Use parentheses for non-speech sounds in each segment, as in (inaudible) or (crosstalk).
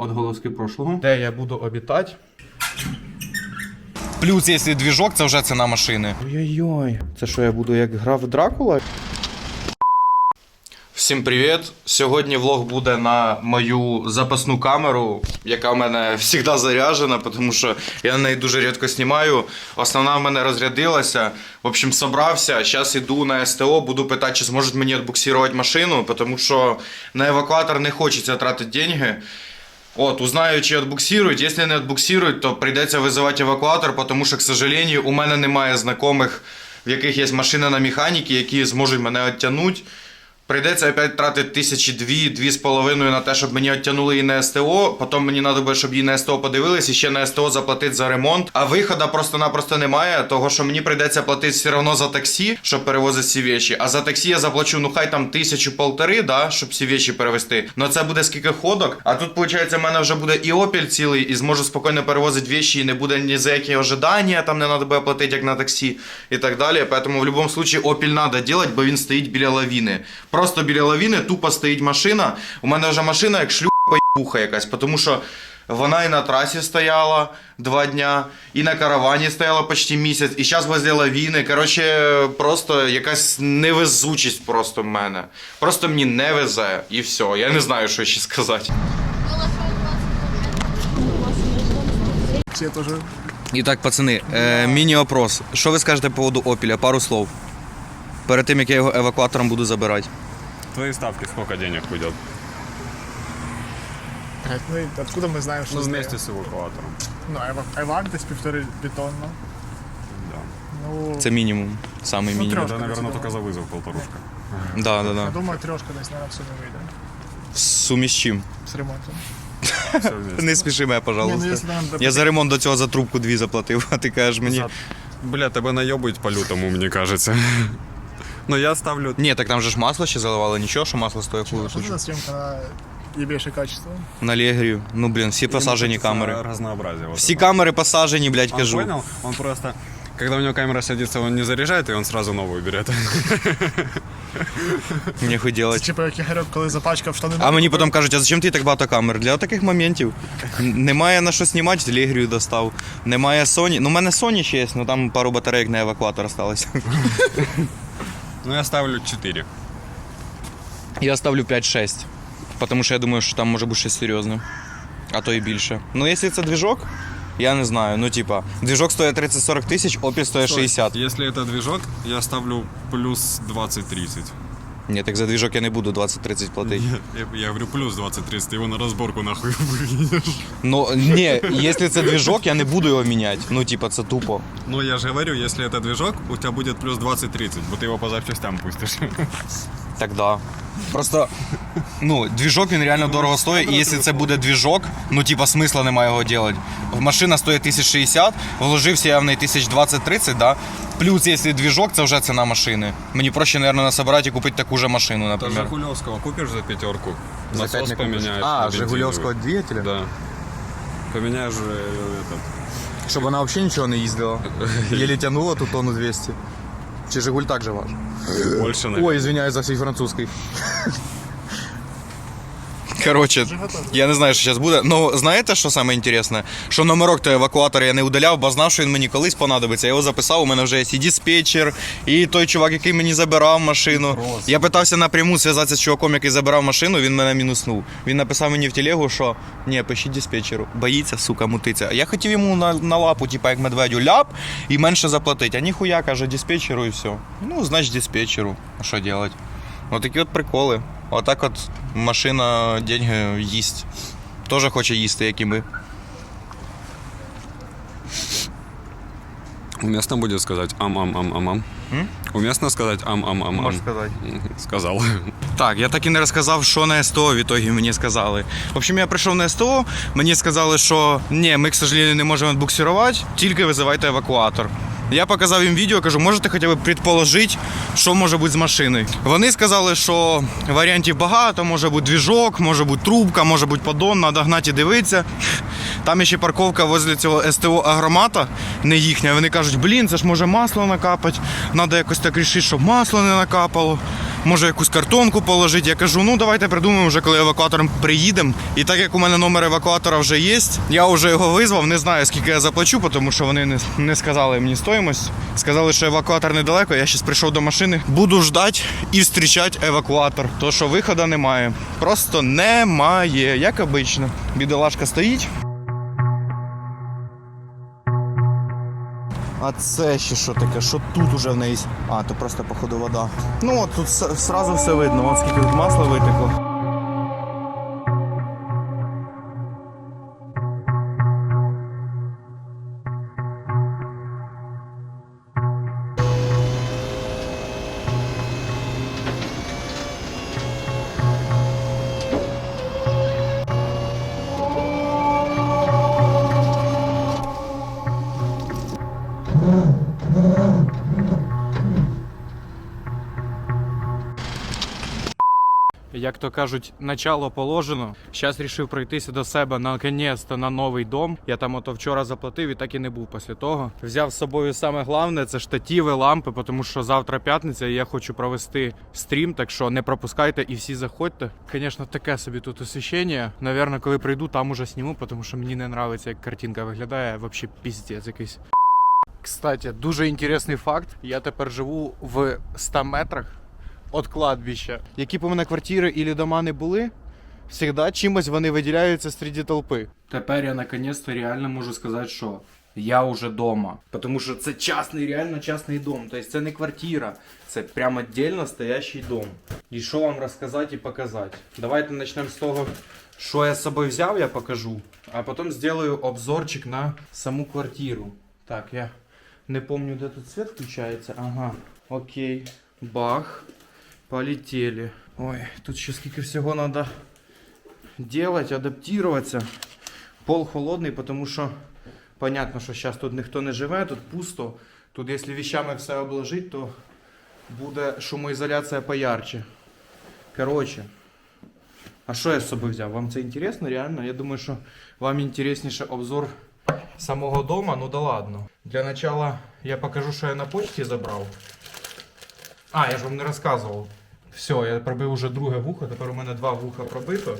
Отголоски прошлого. Де я буду обітати. Плюс, якщо двіжок, це вже ціна машини. Ой-ой-ой. Це що, я буду як грав Дракула? Всім привіт! Сьогодні влог буде на мою запасну камеру, яка в мене завжди заряджена, тому що я на неї дуже рідко знімаю. Основна в мене розрядилася. В общем, собрався. Зараз іду на СТО, буду питати, чи зможуть мені відбуксувати машину, тому що на евакуатор не хочеться тратити деньги. От, узнаю, чи відбуксирують. Якщо не відбуксирують, то прийдеться визивати евакуатор, тому що, к сожалению, у мене немає знайомих, в яких є машина на механіки, які зможуть мене відтягнути. Прийдеться опять тратити тисячі дві, дві з половиною на те, щоб мені відтягнули її на СТО. Потім мені треба буде, щоб її на СТО подивились і ще на СТО заплатити за ремонт. А виходу просто-напросто немає, того що мені прийдеться платити все одно за таксі, щоб перевозити ці вещі. А за таксі я заплачу, ну хай там тисячу полтори, да, щоб ці вещі перевезти. Ну це буде скільки ходок. А тут, виходить, в мене вже буде і опіль цілий, і зможу спокійно перевозити вещі, і не буде ні за які ожидання, там не треба буде платити, як на таксі і так далі. Поэтому в будь-якому випадку опіль треба робити, бо він стоїть біля лавіни. Просто біля лавіни тупо стоїть машина. У мене вже машина як шлюха поїбуха якась, тому що. Вона і на трасі стояла два дня, і на каравані стояла почти місяць, і зараз возле лавіни. Коротше, просто якась невезучість просто в мене. Просто мені не везе, і все. Я не знаю, що ще сказати. І так, пацани, е, міні-опрос. Що ви скажете по поводу Опіля? Пару слов Перед тим, як я його евакуатором буду забирати. Твои ставки сколько денег уйдет? Блядь, ну и откуда мы знаем, что Ну, стоит? вместе с эвакуатором. Ну, эвак, эвак десь півтори бетонно. Да. Ну, Це мінімум. Самий Ну, мінімум. трьох. Это, наверное, да. только за вызов полторушка. Да, да, я да. думаю, трьошка десь, наверное, все не вийде. Суміш з чим? З ремонтом. Все вместе. Не спіши мене, Ні, ну, пожалуйста. якщо нам Я за ремонт до цього за трубку дві заплатив, (laughs) а ти кажеш мені. За- Бля, тебе наебать по-лютому, мне кажется. Но я ставлю... Ні, так там же ж масло ще заливали, нічого, що масло стоїть хуй Що це за съемка на ебейшее качество? На Легрію. Ну, блін, всі посажені Ему хочется камери. Разнообразие. вот Всі это. камери посажені, блядь, Он кажу. понял? Он просто... Когда у него камера садится, он не заряжает, и он сразу новую берет. (laughs) Мені хуй Це делать. типу як Ігорьок, коли запачкав штани. А мені потім кажуть, а зачем ти так багато камер? Для таких моментів. Н- Немає на що знімати, Легрію достав. Немає Sony. Ну, у мене Sony ще є, ну там пару батарейок на евакуатор осталось. (laughs) Ну, я ставлю 4. Я ставлю 5-6. Тому що я думаю, що там може бути щось серйозне. А то і більше. Ну, якщо це двіжок, я не знаю. Ну, типа, двіжок стоїть 30-40 тисяч, опіль стоїть 60. Если это движок, я ставлю плюс 20-30. Ні, так за двіжок я не буду 20-30 платити. Я, я говорю плюс 20-30, ты его на разборку нахуй (laughs) выкинешь. Ну, ні, якщо це двіжок, я не буду його міняти. Ну, типа, це тупо. Ну, я же говорю, если это движок, у тебя будет плюс 20-30, бо ты его по запчастям пустишь. (laughs) Так да. Просто, ну, двіжок він реально дорого стоїть, і якщо це буде двіжок, ну, типа, смисла немає його робити. Машина стоїть 1060, вложився я в неї 1020-30, да? Плюс, якщо двіжок, це вже ціна машини. Мені проще, наверное, насобирати і купити таку же машину, Это наприклад. Жигулевского купишь за пятерку? За Насос пять не купиш. поменяешь. А, на бензиновый. Жигулевського двигателя? Да. Поменяешь же э, этот. Щоб вона взагалі нічого не їздила. (laughs) Єлі тянула ту тонну 200. Чи Жигуль так же ваш? Больше, наверное. Ой, извиняюсь за всій французький. (laughs) Коротше, я не знаю, що зараз буде. Ну, знаєте, що саме інтересне? Що номерок того евакуатора я не удаляв, бо знав, що він мені колись понадобиться. Я його записав, у мене вже є і диспетчер, і той чувак, який мені забирав машину. Я питався напряму зв'язатися з чуваком, який забирав машину, він мене мінуснув. Він написав мені в телегу, що ні, пишіть диспетчеру. Боїться, сука, мутиться. Я хотів йому на, на лапу, типа як медведю, ляп і менше заплатити. А ніхуя каже диспетчеру і все. Ну, значить диспетчеру. А що робити? Отакі от приколи. Отак от машина деньги їсть. Тоже хоче їсти, як і ми. Уместно будет сказать ам-ам-ам-ам-ам. Уместно сказать ам-ам-ам-ам. сказати. Мгм, Сказал. Так, я так і не розказав, що на СТО в ітогі мені сказали. В общем, я прийшов на СТО, мені сказали, що ні, ми, к сожалению, не можемо відбуксирувати, тільки визивайте евакуатор. Я показав їм відео, кажу, можете хоча б предположити, що може бути з машиною. Вони сказали, що варіантів багато, може бути двіжок, може бути трубка, може бути подон, треба гнати і дивитися. Там ще парковка возле цього СТО агромата, не їхня. Вони кажуть, блін, це ж може масло накапати, треба якось так рішити, щоб масло не накапало. Може якусь картонку положити. Я кажу, ну давайте придумаємо вже, коли евакуатором приїдемо. І так як у мене номер евакуатора вже є, я вже його визвав. Не знаю, скільки я заплачу, тому що вони не, не сказали мені стоїмость. Сказали, що евакуатор недалеко. Я зараз прийшов до машини. Буду ждати і зустрічати евакуатор. То що виходу немає. Просто немає, як обично. Бідолашка стоїть. А це ще що таке? Що тут уже в неї? А, то просто походу вода. Ну от тут сразу все видно, от скільки тут масла витекло. Як то кажуть, начало положено. Зараз рішив пройтися до себе наконець-то на новий дом. Я там ото вчора заплатив і так і не був після того. Взяв з собою саме головне це штативи, лампи, тому що завтра п'ятниця і я хочу провести стрім, так що не пропускайте і всі заходьте. Звісно, таке собі тут освіщення. Навірно, коли прийду, там уже сніму, тому що мені не подобається, як картинка виглядає. Взагалі піздець якийсь. Кстати, дуже інтересний факт. Я тепер живу в 100 метрах від кладбища. Які б у мене квартири і дома не були, завжди чимось вони виділяються серед толпи. Тепер я наконець-то реально можу сказати, що я вже вдома. Тому що це частний, реально частний дом. Тобто це не квартира, це прямо віддільно стоящий дом. І що вам розказати і показати? Давайте почнемо з того, що я з собою взяв, я покажу. А потім зроблю обзорчик на саму квартиру. Так, я не помню, де тут свет включається. Ага, окей. Бах. Полетели. Ой, тут ще скільки всього треба делать, адаптироваться. Пол холодний, тому що понятно, що зараз тут ніхто не живе, тут пусто. Тут, якщо вещами все обложити, то буде шумоізоляція поярче. Коротше. А що я з собою взяв? Вам це інтересно, реально? Я думаю, що вам інтересніше обзор самого дома, ну да ладно. Для начала я покажу, що я на почті забрав. А, я ж вам не розказував. Все, я пробив уже друге вухо, тепер у мене два вуха пробито.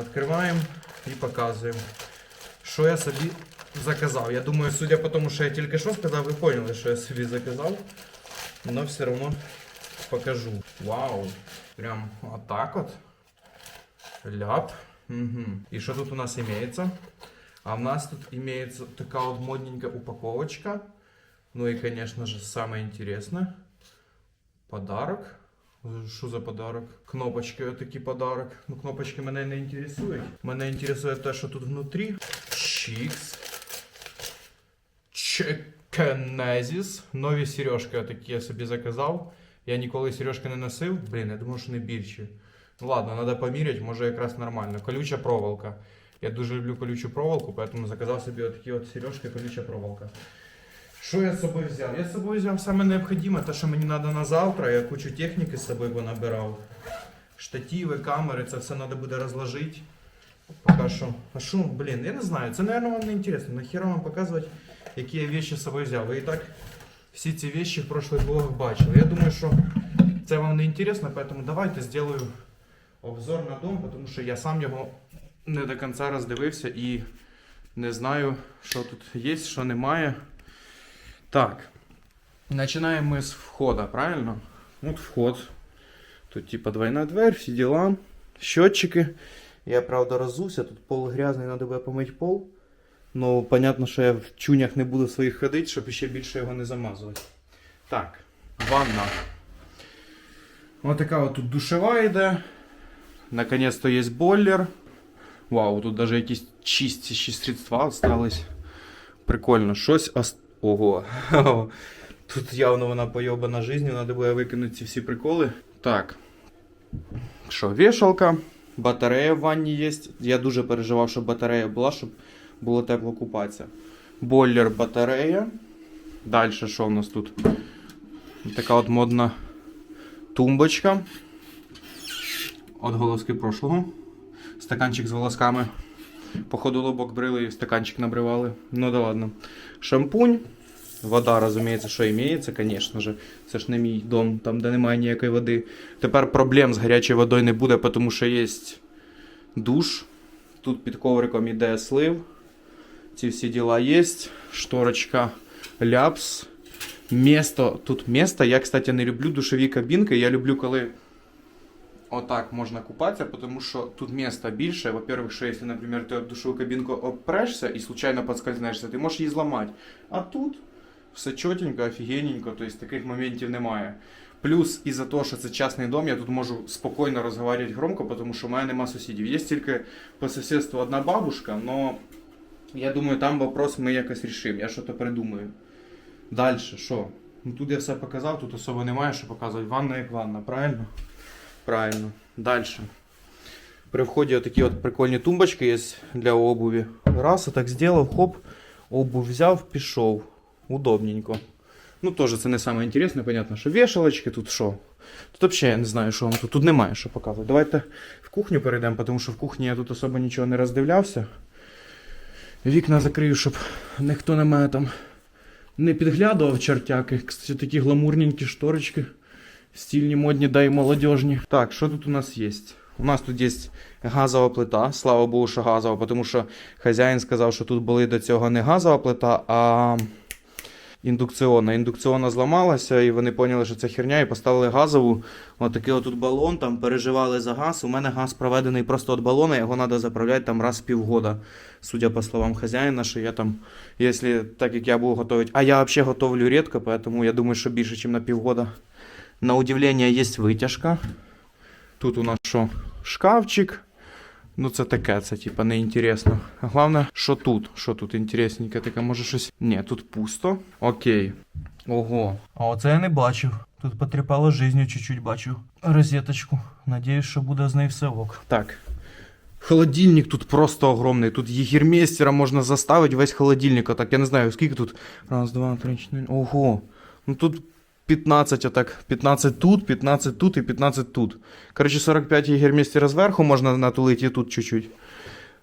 Відкриваємо і показуємо. Що я собі заказав. Я думаю, судя по тому, що я тільки що сказав, ви поняли, що я собі заказав. Но все одно покажу. Вау! Прям отак от. Ляп. Угу. І що тут у нас імеється? А в нас тут имеется такая вот модненькая упаковочка. Ну и, конечно же, самое интересное. Подарок. Що за подарок? Кнопочки, отакий подарок. Ну, кнопочки мене не інтересують. Мене інтересує те, що тут внутрі. Чікс. Чекенезіс. Нові сережки отакі я собі заказав. Я ніколи сережки не носив. Блін, я думав, що не більші. Ну ладно, треба поміряти, може якраз нормально. Колюча проволока. Я дуже люблю колючу проволоку, поэтому заказав собі отакі от сережки колюча проволока. Що я з собою взяв? Я з собою взяв саме необхідне, те, що мені треба на завтра. Я кучу техніки з собою понабирав. Штативи, камери, це все треба буде розложити. Поки що. А що, блін, я не знаю. Це, мабуть, вам не інтересно. Нахіра вам показувати, які я вещи з собою взяв. Ви і так всі ці вещи в прошлих блогах бачили. Я думаю, що це вам не інтересно, поэтому давайте зроблю обзор на дом, тому що я сам його не до кінця роздивився і не знаю, що тут є, що немає. Так. Починаємо ми з входа, правильно? От вход. Тут типа двойна дверь, всі діла. Счетчики. Я правда розувся, тут пол грязний, треба буде помити пол. Ну, понятно, що я в чунях не буду своїх ходити, щоб ще більше його не замазувати. Так, ванна. Ось така от тут душева йде. Наконец-то є бойлер. Вау, тут даже якісь чистящі средства остались. Прикольно, щось ост... Ого. (laughs) Тут явно вона пойобана жизнью, треба буде викинути ці всі приколи. Так. Що, вішалка, батарея в ванні є. Я дуже переживав, щоб батарея була, щоб було тепло купатися. Бойлер, батарея. Далі що в нас тут? Така от модна тумбочка. От голоски прошлого. Стаканчик з волосками. Походу лобок брили і стаканчик набривали. Ну да ладно. Шампунь. Вода, розуміється, що імеється, звісно ж. Це ж не мій дом, там, де немає ніякої води. Тепер проблем з гарячою водою не буде, тому що є душ. Тут під ковриком іде слив. Ці всі діла є. Шторочка ляпс. Место. Тут место. Я, кстати, не люблю душові кабінки. Я люблю, коли отак можна купатися, тому що тут міста більше. Во-первых, що якщо, наприклад, ти об душову кабінку опрешся і случайно подскользнешся, ти можеш її зламати. А тут все чотенько, офігенненько, тобто таких моментів немає. Плюс із-за того, що це частний дом, я тут можу спокійно розговорювати громко, тому що в мене нема сусідів. Є тільки по сусідству одна бабушка, але я думаю, там вопрос ми якось рішимо. Я щось придумаю. Далі, що? Ну тут я все показав, тут особо немає що показувати. Ванна як ванна, правильно? Правильно. Далі. При вході отакі от прикольні тумбочки є для обуви. Раз, я так зробив, хоп, обув взяв, пішов. Удобненько. Ну, теж це не саме інтересне, понятно, що вішалочки, тут що. Тут взагалі я не знаю, що вам тут. Тут немає що показувати. Давайте в кухню перейдемо, тому що в кухні я тут особо нічого не роздивлявся. Вікна закрию, щоб ніхто на мене там не підглядував чертяки. Кстати, такі гламурненькі шторочки. Стильні, модні, да і молодіжні. Так, що тут у нас є? У нас тут є газова плита. Слава Богу, що газова, тому що хазяїн сказав, що тут були до цього не газова плита, а індукціонна. Індукціонна зламалася, і вони поняли, що це херня, і поставили газову. Отакий отут балон, там переживали за газ. У мене газ проведений просто від балона, його треба заправляти там раз в півгода. Судя по словам хазяїна, що я там, якщо так як я буду готувати. А я взагалі готовлю рідко, поэтому я думаю, що більше, ніж на півгода. На удивлення є витяжка. Тут у нас що? Шкафчик. Ну, це таке, це типа не інтересно. Головне, що тут? Що тут інтересненьке? Таке, може щось. Ні, тут пусто. Окей. Ого. А оце я не бачив. Тут потріпало жизнью чуть-чуть бачу. Розеточку. Надіюсь, що буде з нею все ок. Так. Холодильник тут просто огромний. Тут єгермейстера можна заставити весь холодильник. Так, я не знаю, скільки тут. Раз, два, три, чотири. Ого. Ну тут 15 отак. 15 тут, 15 тут і 15 тут. Коротше, 45 єгермейстера зверху можна натулити і тут чуть-чуть.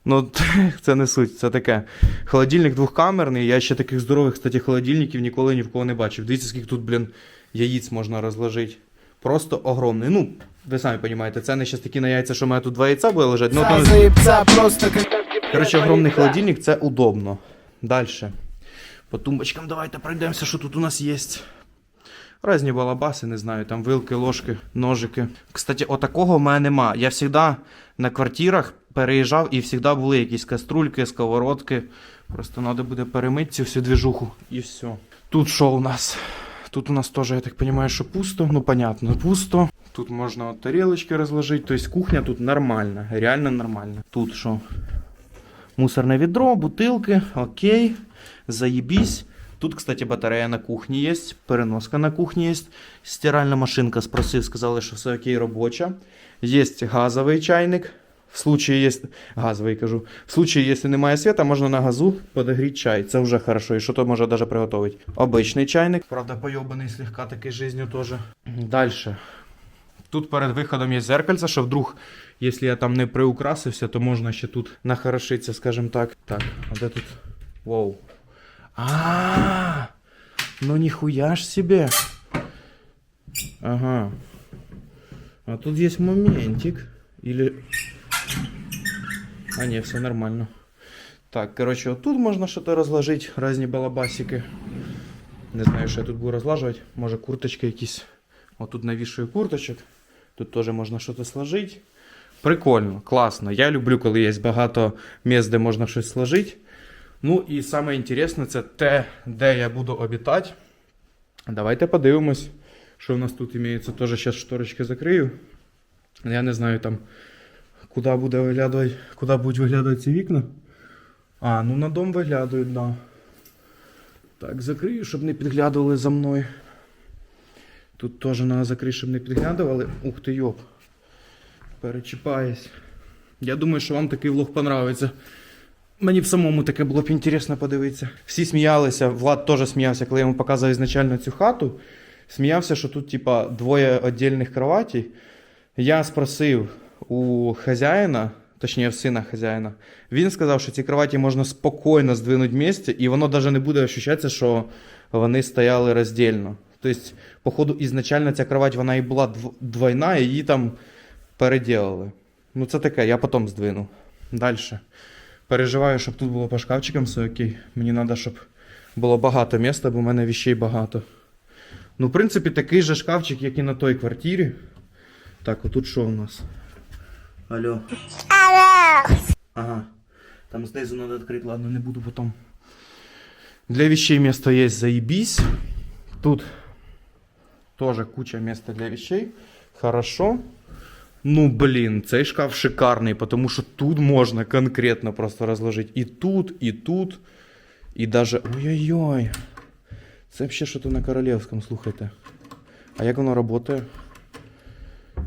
Ну, (laughs) це не суть, це таке. Холодильник двохкамерний. Я ще таких здорових, кстати, холодильників ніколи ні в кого не бачив. Дивіться, скільки тут, блін, яїць можна розложити. Просто огромний. Ну, ви самі розумієте, це не ще такі на яйця, що в мене тут два яйця буде лежати. Ну. Заебца просто Коротше, огромний холодильник це удобно. Далі. По тумбочкам давайте пройдемося, що тут у нас є. Разні балабаси, не знаю, там вилки, ложки, ножики. Кстати, отакого в мене нема. Я завжди на квартирах переїжджав і завжди були якісь каструльки, сковородки. Просто треба буде перемити цю всю двіжуху і все. Тут що у нас? Тут у нас теж, я так розумію, що пусто. Ну, понятно, пусто. Тут можна от тарілочки розложити. Тобто кухня тут нормальна, реально нормальна. Тут що? Мусорне відро, бутилки, окей, заебись. Тут, кстати, батарея на кухні є, переноска на кухні є, стиральна машинка спросив, сказали, що все окей, робоча. Є газовий чайник. В случае, є... газовий кажу. В случае, якщо немає світа, можна на газу подогріти чай. Це вже хорошо, і що то можна навіть приготувати. Обичний чайник. Правда, пойобаний слегка такий жизнью теж. Далі. Тут перед виходом є зеркальце, що вдруг, якщо я там не приукрасився, то можна ще тут нахорошитися, скажімо так. Так, а де тут? Воу. А, ну ніхуя ж себе. Ага. А тут есть моментик. Или... А не, все нормально. Так, короче, вот тут можно что-то разложить, разні балабасики. Не знаю, що я тут буду розлажувати. Може курточки якісь. От тут навішую курточок. Тут теж можна щось сложити. Прикольно, класно. Я люблю, коли є багато місць, де щось сложити. Ну і саме інтересне це те, де я буду обітати. Давайте подивимось, що в нас тут імеється. Теж зараз шторочки закрию. Я не знаю там, куди буде виглядати, куди будуть виглядати ці вікна. А, ну на дом виглядають, да. Так, закрию, щоб не підглядували за мною. Тут теж треба закрити, щоб не підглядували. Ух ти йоп. Перечіпаюсь. Я думаю, що вам такий влог понравиться. Мені б самому таке було б інтересно подивитися. Всі сміялися, Влад теж сміявся, коли я йому показував ізначально цю хату. Сміявся, що тут, типа, двоє віддільних кроватей. Я спросив у хазяїна, точніше, в сина хазяїна. Він сказав, що ці кроваті можна спокійно здвинути в місці, і воно навіть не буде ощущатися, що вони стояли роздільно. Тобто, походу, ізначально ця кровать вона і була двойна, і її там переділили. Ну, це таке, я потім здвину. Далі. Переживаю, щоб тут було по шкафчикам все окей. Мені треба, щоб було багато місця, бо в мене віщей багато. Ну, в принципі, такий же шкафчик, як і на той квартирі. Так, отут що у нас? Алло. Ага. Там знизу треба відкрити, ладно, не буду потом. Для вещей место есть, заебись. Тут тоже куча места для вещей. Хорошо. Ну, блин, цей шкаф шикарний, потому що тут можна конкретно просто розложити і тут, і тут, і даже. Ой-ой-ой. Це взагалі що то на королівському, слухайте. А як воно працює?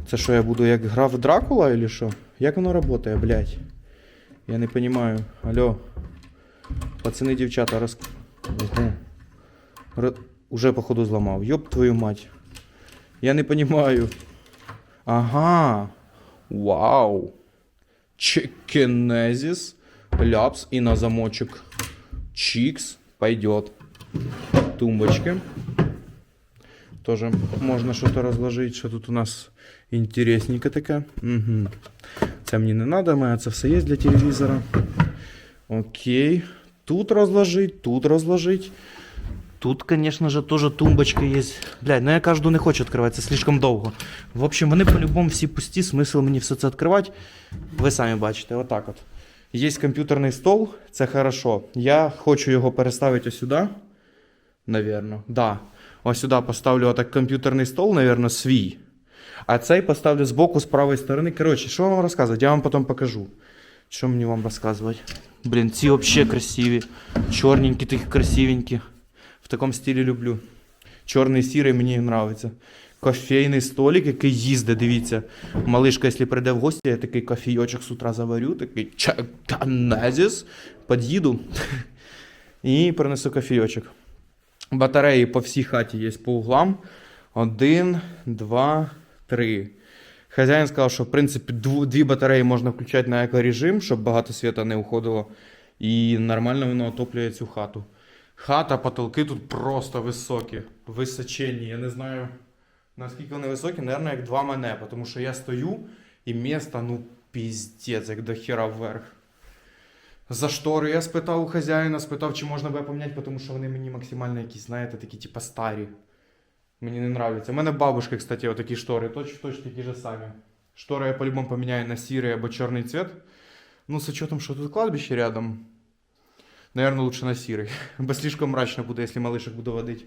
Це що, я буду як граф Дракула или що? Як воно працює, блядь? Я не понимаю. Алло. Пацани, дівчата, роз... Уже походу зламав. Йоп твою мать. Я не понимаю. Ага. Вау. Чекенезис. Ляпс и на замочек. Чикс. Пойдет. Тумбочки. Тоже можно что-то разложить. Что тут у нас интересненько таке. Угу. Це мені не надо, мене це все є для телевізора. Окей. Тут розложить, тут розложить. Тут, конечно же, тоже тумбочка есть. Блядь, ну я каждую не хочу открывать, це слишком довго. В общем, вони по-любому всі пусті, смисл мені все це відкривати. Ви самі бачите, отак от. Є комп'ютерний стол, це хорошо. Я хочу його переставити ось сюди. Наверно. Да. Ось сюди поставлю отак комп'ютерний стол, наверно, свій. А цей поставлю збоку з правої сторони. Коротше, що вам розказувати? Я вам потім покажу. Що мені вам розказувати? Блін, ці взагалі красиві. Чорненькі, такі красивенькі. Такому стилі люблю. Чорний сірий мені нравиться. Кофейний столик, який їздить, дивіться. Малишка, якщо прийде в гості, я такий кофійочок з утра заварю, такий чаканезіс, під'їду (laughs) і принесу кофійочок. Батареї по всій хаті є по углам. Один, два, три. Хазяїн сказав, що в принципі дві батареї можна включати на екорежим, щоб багато світа не уходило. І нормально воно отоплює цю хату. Хата, потолки тут просто високі, височенні. Я не знаю, наскільки вони високі, Наверно, як два мене, тому що я стою і місто, ну, піздець, як до хера вверх. За штори я спитав у хазяїна, спитав, чи можна буде поміняти, тому що вони мені максимально якісь, знаєте, такі, типа старі. Мені не нравится. У мене бабушка, кстати, отакі штори, точно точно такі ж самі. Штори я по-любому поміняю на сірий або чорний цвет. Ну, з учетом, що тут кладбище рядом. Наверное, лучше на сірий. (laughs) Бо слишком мрачно буде, якщо малишек буду водить.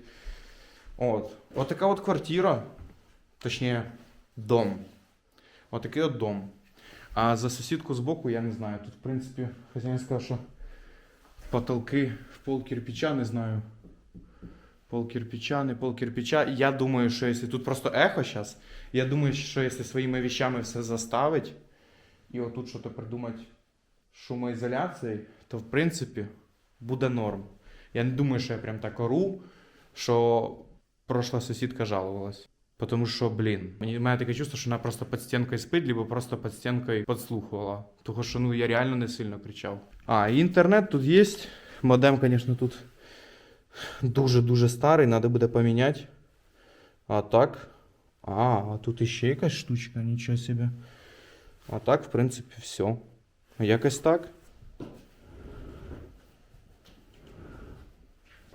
От. От така от квартира. Точніше, дом. От такий от дом. А за сусідку збоку я не знаю. Тут, в принципі, хазяїн сказав, що потолки в пол кирпича, не знаю. Пол кирпича, не пол кирпича. Я думаю, що якщо тут просто ехо зараз, я думаю, що якщо своїми вещами все заставить, і отут щось придумати шумоізоляцією, то в принципі буде норм. Я не думаю, що я прям так ору, що прошла сусідка жалувалась. Потому що, блін, мені має таке чувство, що вона просто під стінкою спить, либо просто під стінкою підслухувала. Того, що ну я реально не сильно кричав. А, і інтернет тут є. Модем, звісно, тут дуже-дуже старий, треба буде поміняти. А так. А, а тут іще якась штучка, нічого собі. А так, в принципі, все. Якось так.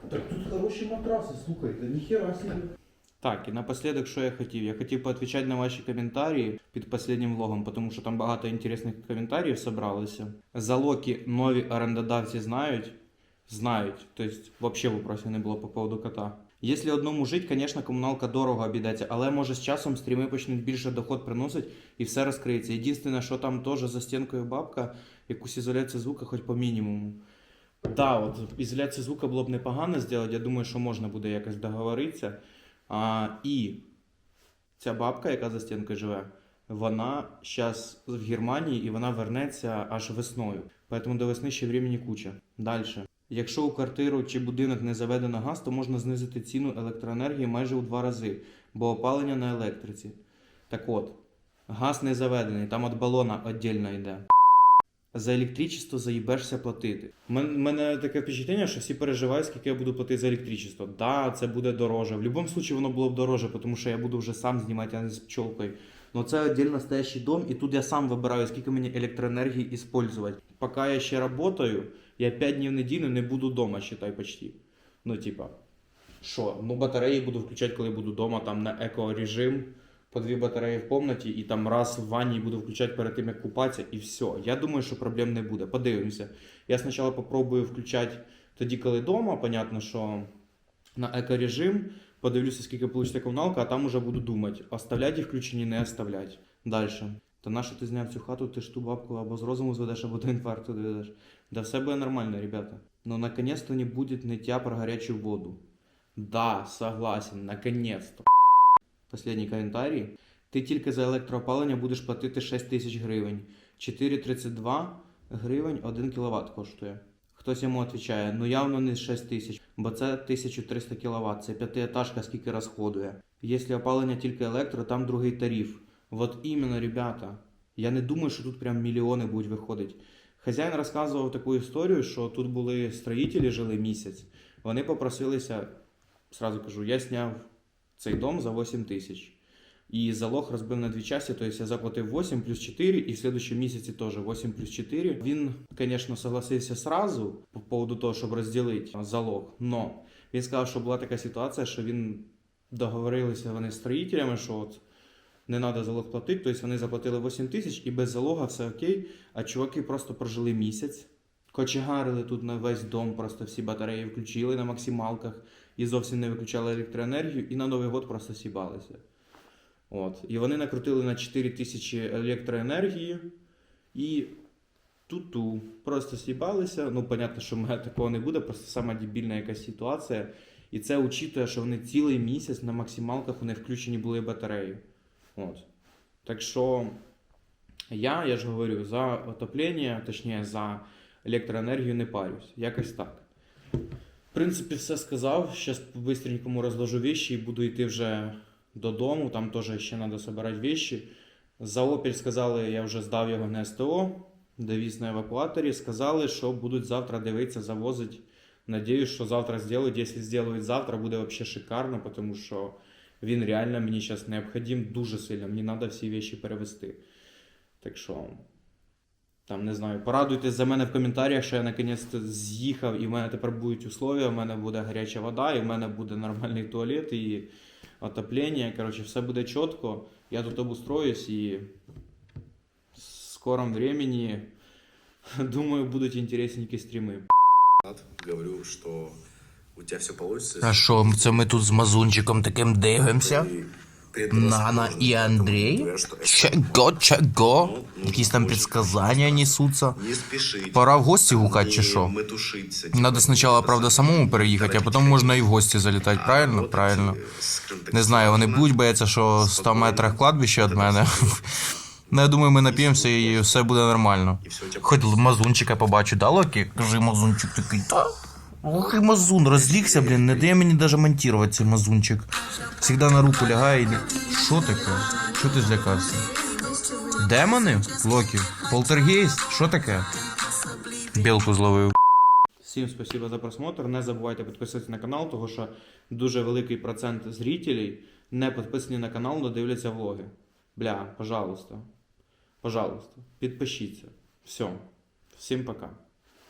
Так тут хороші матраси, слухайте, ніхера собі. Так, і напослідок, що я хотів? Я хотів поотвечати на ваші коментарі під останнім влогом, тому що там багато інтересних коментарів зібралося. Залоки нові орендодавці знають? Знають. Тобто, взагалі вопросів не було по поводу кота. Якщо одному жить, звісно, комуналка дорого обійдеться, але може з часом стріми почнуть більше доход приносити і все розкриється. Єдине, що там теж за стінкою бабка, якусь ізоляцію звука, хоч по мінімуму. Да, от ізоляцію звука було б непогано зробити. Я думаю, що можна буде якось договоритися. А, і ця бабка, яка за стінкою живе, вона зараз в Германії і вона вернеться аж весною. Тому до весни ще времени куча. Далі. Якщо у квартиру чи будинок не заведено газ, то можна знизити ціну електроенергії майже у два рази, бо опалення на електриці. Так от, газ не заведений, там від балона віддільно йде. За електричество заїбешся платити. У мене таке впечатлення, що всі переживають, скільки я буду платити за електричество. Да, це буде дороже. В будь-якому випадку воно було б дороже, тому що я буду вже сам знімати, а не з пчелкою. Но це отдельно стоящий дом, і тут я сам вибираю, скільки мені електроенергії использовать. Поки я ще працюю, я 5 днів в неділю не буду вдома, считай, почти. Ну, типа, що? Ну, батареї буду включати, коли буду вдома, там на еко-режим, по дві батареї в комнаті, і там раз в ванні буду включати перед тим, як купатися, і все. Я думаю, що проблем не буде. Подивимося. Я спочатку попробую включати тоді, коли вдома, понятно, що на еко-режим, подивлюся, скільки вийде комуналка, а там уже буду думати, оставляти їх включені, не оставляти. Далі. Та нащо ти зняв цю хату, ти ж ту бабку або з розуму зведеш, або до інфаркту доведеш. Да все буде нормально, ребята. Но наконец-то не будет нытья про горячую воду. Да, согласен, наконец-то. Последній коментарій. Ти тільки за електроопалення будеш платити 6 тисяч гривень. 4,32 гривень 1 кВт коштує. Хтось йому відповідає, ну явно не 6 тисяч, бо це 1300 кВт, це п'ятиетажка скільки розходує. Якщо опалення тільки електро, там другий тариф. Вот іменно, ребята. Я не думаю, що тут прям мільйони будуть виходити. Хазяїн розказував таку історію, що тут були строїтелі, жили місяць. Вони попросилися, сразу кажу, я зняв цей дом за 8 тисяч. І залог розбив на дві часті, тобто я заплатив 8 плюс 4, і в следующем місяці теж 8 плюс 4. Він, звісно, согласився сразу по поводу того, щоб розділити залог. Но він сказав, що була така ситуація, що він договорилися вони з строїтелями, що от не треба залог платити, тобто вони заплатили 8 тисяч і без залога все окей. А чуваки просто прожили місяць, кочегарили тут на весь дом, просто всі батареї включили на максималках і зовсім не виключали електроенергію, і на Новий год просто сібалися. От. І вони накрутили на 4 тисячі електроенергії і ту-ту. Просто сібалися. Ну, понятно, що в мене такого не буде, просто сама дебільна якась ситуація. І це учитує, що вони цілий місяць на максималках вони включені були батареї. От. Так що я, я ж говорю, за отоплення, точніше, за електроенергію не парюсь. Якось так. В принципі, все сказав. Зараз по-бистренькому розложу вещи і буду йти вже додому. Там теж ще треба збирати вещи. За Opel сказали, я вже здав його на СТО, довіз на евакуаторі. Сказали, що будуть завтра дивитися, завозити. Надіюсь, що завтра зроблять. Якщо зроблять завтра, буде взагалі шикарно, тому що він реально мені зараз необхідний дуже сильно. Мені треба всі вещи перевести. Так що, там не знаю, порадуйтесь за мене в коментарях, що я наконець-то з'їхав, і в мене тепер будуть условия, в мене буде гаряча вода, і в мене буде нормальний туалет і отоплення. Коротше, все буде чітко. Я тут обустроюсь і в скором времени, (laughs) думаю, будуть інтересненькі стріми. говорю, что у тебя все получится. А що, це ми тут з мазунчиком таким дивимося? И Нана что это Чого, чого? Якісь там предсказання несуться. Пора в не що? метушиться. Надо спочатку, правда, самому переїхати, а потім можна і в гості залітати, правильно? Правильно. Не знаю, вони будуть бояться, що 100 метрах кладбище від мене. Ну, я думаю, ми нап'ємося і все буде нормально. И Хоч мазунчика побачу, да, Локі? Кажи, мазунчик такий, та. Ох, і мазун, розлігся, блін, не дає мені навіть монтувати цей мазунчик. Всегда на руку лягає і... Що таке? Що ти злякався? Демони? Локі? Полтергейст? Що таке? Білку зловив. Всім спасибо за просмотр. Не забувайте підписатися на канал, тому що дуже великий процент зрителей не підписані на канал, але дивляться влоги. Бля, пожалуйста. Пожалуйста, підпишіться. Все. Всім пока.